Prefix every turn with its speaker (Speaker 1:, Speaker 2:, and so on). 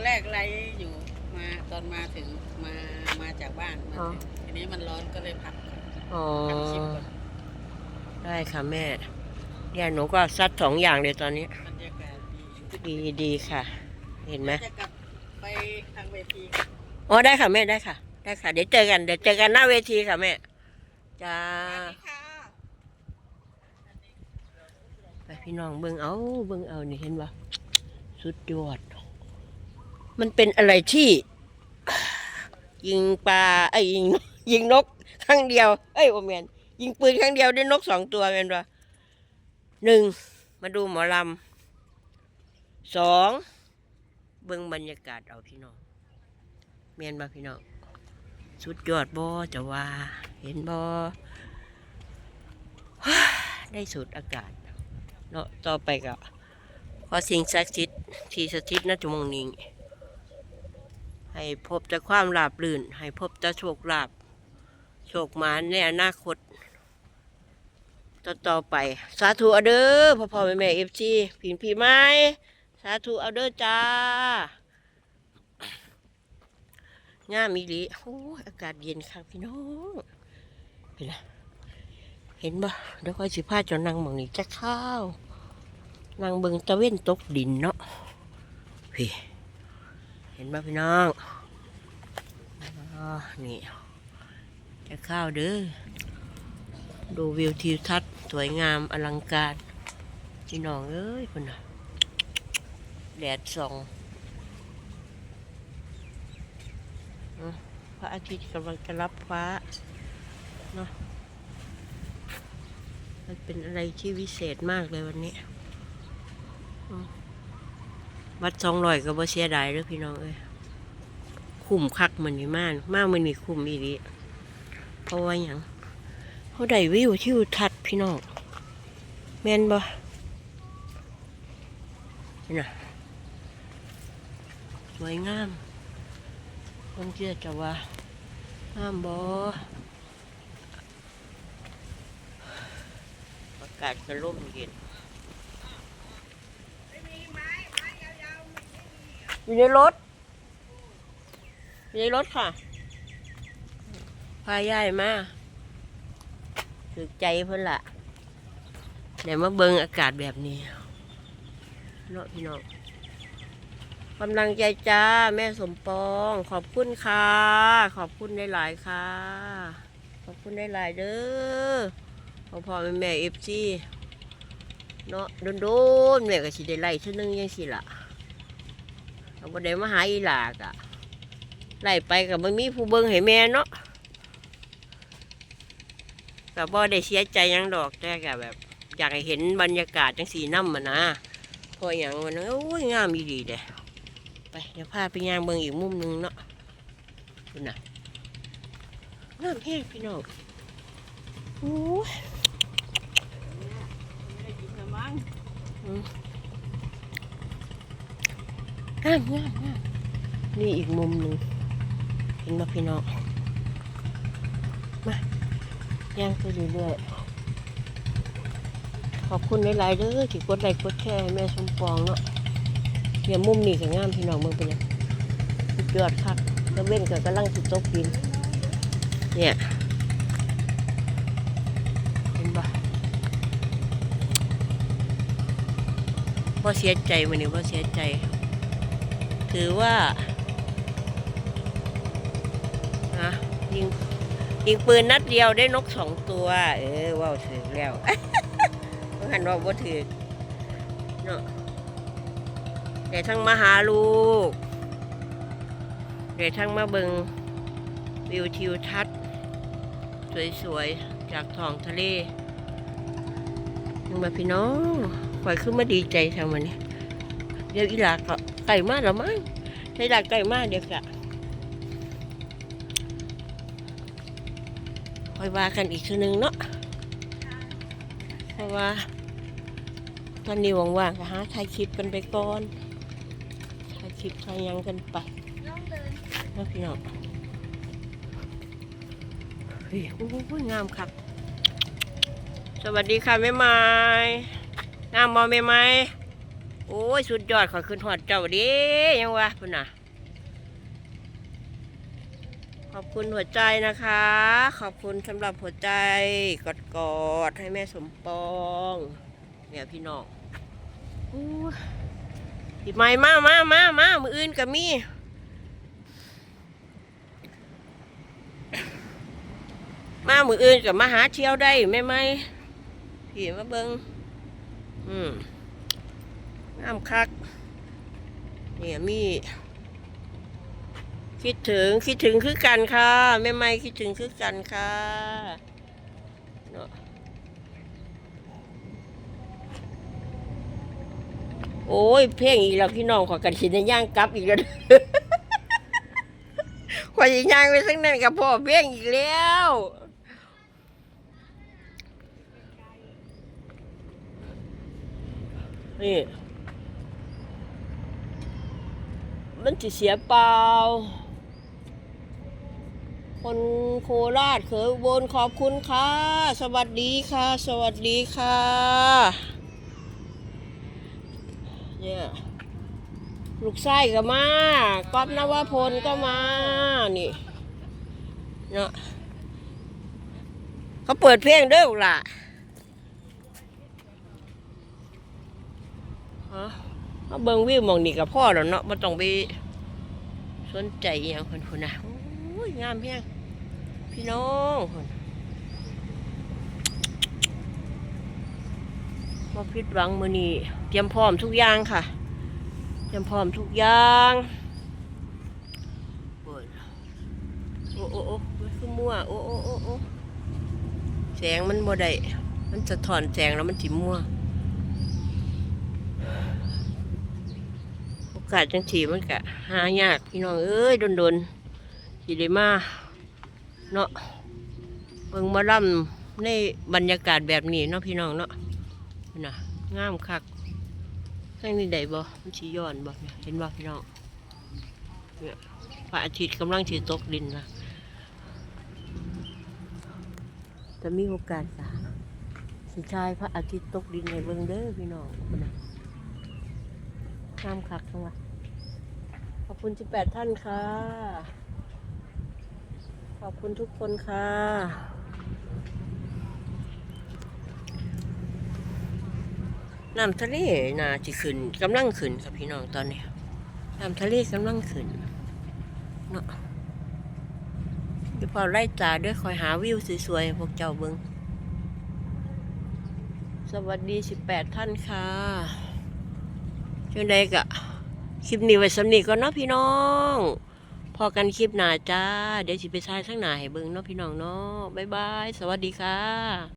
Speaker 1: อนแรกไลฟ์อยู่มาตอนมาถึงมามาจากบ้านมา
Speaker 2: อ๋อ
Speaker 1: ถึงทีนี้มันร้อนก็เลยพักก่อน
Speaker 2: อ๋อ
Speaker 1: พักคลิปก่อน
Speaker 2: ได้ค่ะแม่เนี่ยหนูก็ซัดสองอย่างเลยตอนนี้
Speaker 1: บรรยากาศดี
Speaker 2: ดีดีค่ะ เห็นไหม
Speaker 1: จะกลับไปทางเวที
Speaker 2: อ๋อได้ค่ะแม่ได้ค่ะ ได้ค่ะ เดี๋ยวเจอกัน เดี๋ยวเจอกันหน้าเวทีค่ะแม่ จ้า
Speaker 1: ค่ะ
Speaker 2: ไปพี่น้องเบิ่งเอาเบิ่งเอานี่เห็นปะสุดยอด มันเป็นอะไรที่ ยิงปลาไอ้ยิงยิงนกครั้งเดียวเอ้ยโอแมนยิงปืนครั้งเดียวได้นกสองตัวแมนปะหนึ่งมาดูหมอลำสองเบิ่งบรรยากาศเอาพี่น้องแมนปะพี่น้องสุดยอดบ่จะว่า เห็นบ่ได้สูดอากาศเนาะต่อไปก็ขอสิ่งศักดิ์สิทธิ์ที่สถิตณจุมงนี้ ให้พบแต่ความราบรื่น ให้พบแต่โชคลาภโชคหมานในอนาคต ต่อต่อไป สาธุเอาเด้อพ่อพ่อแม่แม่เอฟซีผินพี่ไม้สาธุเอาเด้อจ้าง่ามีลีโอ้อากาศเย็นครับพี่น้องเห็นไหมเห็นบ่เดี๋ยวค่อยสิพาจ้านั่งมองนี้จะข้าวนั่งเบิงตะเว้นตกดินเนาะพี่ ห็นบ่พี่น้องอนี่จะข้าวเด้อดูวิวทิวทัศน์สวยงามอลังการพี่น้องเอ้ยคนน่ะแดดส่องอพระอาทิตย์กำลังจะรับฟ้าเนาะมันเป็นอะไรที่วิเศษมากเลยวันนี้ วัดสองร้อยก็บ่เสียดายเด้อพี่น้องเอ้ยคุ้มคักมันนี่มากมากมันนี่คุ้มอีดีเพราะว่าอย่างเขาได้วิวที่ทัดพี่น้องแม่นบ่น่ะสวยงามคนเชื่อจะว่างามบ่อากาศก็ร่มเย็น อยู่ในรถ อยู่ในรถค่ะ พายายมาถือใจเพิ่นละเดี๋ยวมาเบิงอากาศแบบนี้เนาะพี่น้องกำลังใจจ้า แม่สมปอง ขอบคุณค่ะ ขอบคุณได้หลายค่ะ ขอบคุณได้หลายเด้อพ่อพ่อแม่แม่เอฟซีเนาะโดนโดนๆแม่ก็สิได้ไล่เท่านึงยังสิล่ะ เอาบ่ได้มาหาอีหลากอะไล่ไปกับมันมีผู้เบิ่งให้แม่เนาะก็บ่ได้เสียใจยังดอกแต่ก็แบบ อยากให้เห็นบรรยากาศจังสีน้ำมันนะพราะอย่างวันโอ้ยงามอีดีเด้ไปเดี๋ยวพาไปย่างเบิ่งอีกมุมนึงเนาะดูน่ะงามแห้งพี่น้องโอ้ย
Speaker 1: ไม่ได้กินละมั้ง
Speaker 2: งามงามงามนี่อีกมุมหนึ่งเห็นไหมพี่น้องมาย่างไปเรื่อยๆขอบคุณหลายๆเด้อที่กดไลค์กดแชร์แม่สมปองเนาะเนี่ยมุมนี้ก็งามพี่น้องเมืองเป็นยังสุดยอดคักแล้วเว้นก็กำลังสิตกดิน เนี่ยเห็นปะพอเสียใจมันนี่พอเสียใจ ถือว่านะยิงยิงปืนนัดเดียวได้นกสองตัว เออว่าวถือแล้วเพราะหันว่าบ่ถือเนาะเดี๋ยวทั้งมาหาลูก เดี๋ยวทั้งมาเบิงวิวทิวทัศน์สวยๆ จากท้องทะเลยังมาพี่น้องคอยขึ้นมาดีใจทำมันนี้เดี๋ยวอีหลาก็ ไก่มากแล้วมั้งใช่หลาไก่มากเดี๋ยวกะคอยว่ากันอีกทีนึงเนาะเพราะว่า ตอนนี้ว่างๆก็หาถ่ายคลิปกันไปก่อนถ่ายคลิปถ่ายยังกันไปแล้วพี่น้องเฮ้ยโอ้โหงามครับ สวัสดีค่ะแม่ไม้งามบอแม่ไม้ โอ้ย สุดยอดขอขึ้นหอดเจ้าดิยังวะพุ่นน่ะ ขอบคุณหัวใจนะคะ ขอบคุณสำหรับหัวใจกอดกอดๆให้แม่สมปองเนี่ยพี่น้องปีใหม่มามามามามืออื่นก็มีมามืออื่นกับมาหาเที่ยวได้ไหมไหมพี่มาเบิงอืม งามคัก เนี่ยมีคิดถึงคิดถึงคือกันค่ะแม่ไม่คิดถึงคือกันค่ะเนาะโอ้ยเพลงอีกแล้วพี่น้องขอกันสินย่างกลับอีกแล้วขอสิย่างไปสักนั่นกับพ่อเพลงอีกแล้วนี่ มันจะเสียเปล่า คนโคราชเขยอุบนขอบคุณค่ะ สวัสดีค่ะ สวัสดีค่ะ เนี่ยลูกไส้ก็มาก๊อฟนวพลก็มา นี่เนาะเขาเปิดเพลงด้อลูกล่ะฮะ มาเบิ่งวิวมองนี่กับพ่อแล้วเนาะไม่ต้องไปสนใจอย่างคนคนนะโอ้ยงามเพียงพี่น้องคนมาพิดหวังมือนี่เตรียมพร้อมทุกอย่างค่ะ เตรียมพร้อมทุกอย่างโอ้โอ้โอ้คือมั่วโอ้โอ้โอ้แสงมันบ่ได้มันจะถอนแสงแล้วมันสิมั่ว อกาสจังสีมันกะหายากพี่น้องเอ้ยโดนๆสิได้มาเนาะเบิ่งมาล่ำในบรรยากาศแบบนี้เนาะพี่น้องเนาะน่ะงามคักข้างนี้ได้บ่มันสีย้อนบ่เห็นบ่พี่น้องเนี่ยพระอาทิตย์กำลังสิตกดินนะจะมีโอกาสสิชายพระอาทิตย์ตกดินในเบิ่งเด้อพี่น้องนะ งามคักทั้งวันขอบคุณ18ท่านค่ะ ขอบคุณทุกคนค่ะน้ำทะเลนาจะขึ้นกำลังขึ้นครับพี่น้องตอนนี้น้ำทะเลกำลังขึ้นเนาะเดี๋ยวพอไล่จ่าด้วยคอยหาวิวสวยๆพวกเจ้าเบิงสวัสดี 18 ท่านค่ะ จังใดกะคลิปนี้ไว้สำนีก่อนเนาะพี่น้องพอกันคลิปหน้าจ้า เดี๋ยวสิไปทายทั้งหน้าให้เบิ่งเนาะพี่น้องเนาะบ๊ายบาย สวัสดีค่ะ